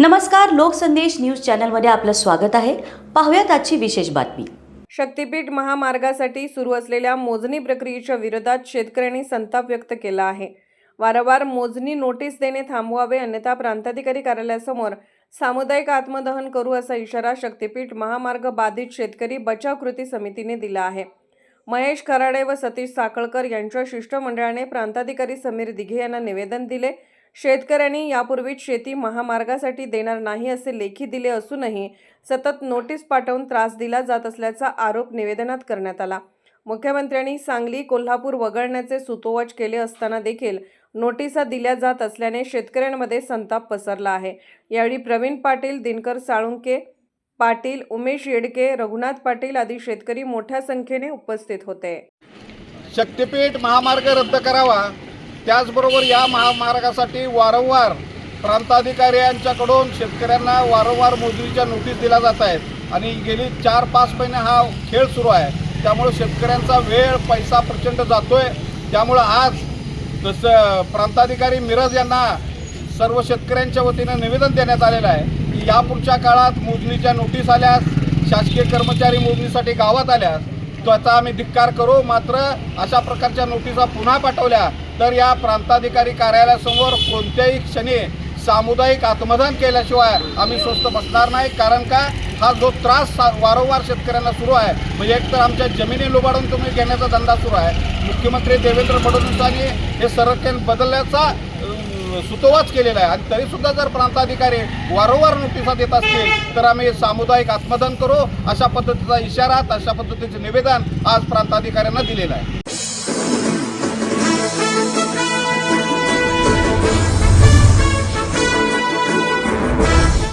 नमस्कार लोकसंदेश न्यूज चॅनलमध्ये आपलं स्वागत आहे. पाहूयात आजची विशेष बातमी. शक्तीपीठ महामार्गासाठी सुरू असलेल्या मोजणी प्रक्रियेच्या विरोधात शेतकऱ्यांनी संताप व्यक्त केला आहे. वारंवार मोजणी नोटीस देणे थांबवावे अन्यथा प्रांताधिकारी कार्यालयासमोर सामुदायिक आत्मदहन करू असा इशारा शक्तीपीठ महामार्ग बाधित शेतकरी बचाव कृती समितीने दिला आहे. महेश खराडे व सतीश साखळकर यांच्या शिष्टमंडळाने प्रांताधिकारी समीर दिघे यांना निवेदन दिले. शेतकऱ्यांनी यापूर्वीच शेती महामार्गासाठी देणार नाही असे लेखी दिले असूनही सतत नोटीस पाठवून त्रास दिला जात असल्याचा आरोप निवेदनात करण्यात आला. मुख्यमंत्र्यांनी सांगली कोल्हापूर वगळण्याचे सुतोवाच केले असताना देखील नोटिसा दिल्या जात असल्याने शेतकऱ्यांमध्ये संताप पसरला आहे. यावेळी प्रवीण पाटील दिनकर साळुंके पाटील उमेश येडके रघुनाथ पाटील आदी शेतकरी मोठ्या संख्येने उपस्थित होते. शक्तिपीठ महामार्ग रद्द करावा. त्याचबरोबर या महामार्गासाठी वारंवार प्रांताधिकारी यांच्याकडून शेतकऱ्यांना वारंवार मोजणीच्या नोटीस दिल्या जात आहेत आणि गेली चार पाच महिने हा खेळ सुरू आहे. त्यामुळे शेतकऱ्यांचा वेळ पैसा प्रचंड जातोय. त्यामुळं आज जसं प्रांताधिकारी मिरज यांना सर्व शेतकऱ्यांच्या वतीनं निवेदन देण्यात आलेलं आहे की यापुढच्या काळात मोजणीच्या नोटीस आल्यास शासकीय कर्मचारी मोजणीसाठी गावात आल्यास त्याचा आम्ही धिक्कार करू. मात्र अशा प्रकारच्या नोटिसा पुन्हा पाठवल्या तर या प्रांताधिकारी कार्यालयासमोर कोणत्याही क्षणी सामुदायिक आत्मदान केल्याशिवाय आम्ही स्वस्त बसणार नाही. कारण का? हा जो त्रास सा- वारंवार शेतकऱ्यांना सुरू आहे म्हणजे एकतर आमच्या जमिनी लुबाडून तुम्ही घेण्याचा धंदा सुरू आहे. मुख्यमंत्री देवेंद्र फडणवीसांनी हे संरक्षण बदलण्याचा सुतोवाच केलेला आहे. आणि तरीसुद्धा जर प्रांताधिकारी वारंवार नोटिसा देत असतील तर आम्ही सामुदायिक आत्मदान करू. अशा पद्धतीचा इशारा अशा पद्धतीचे निवेदन आज प्रांताधिकाऱ्यांना दिलेलं आहे.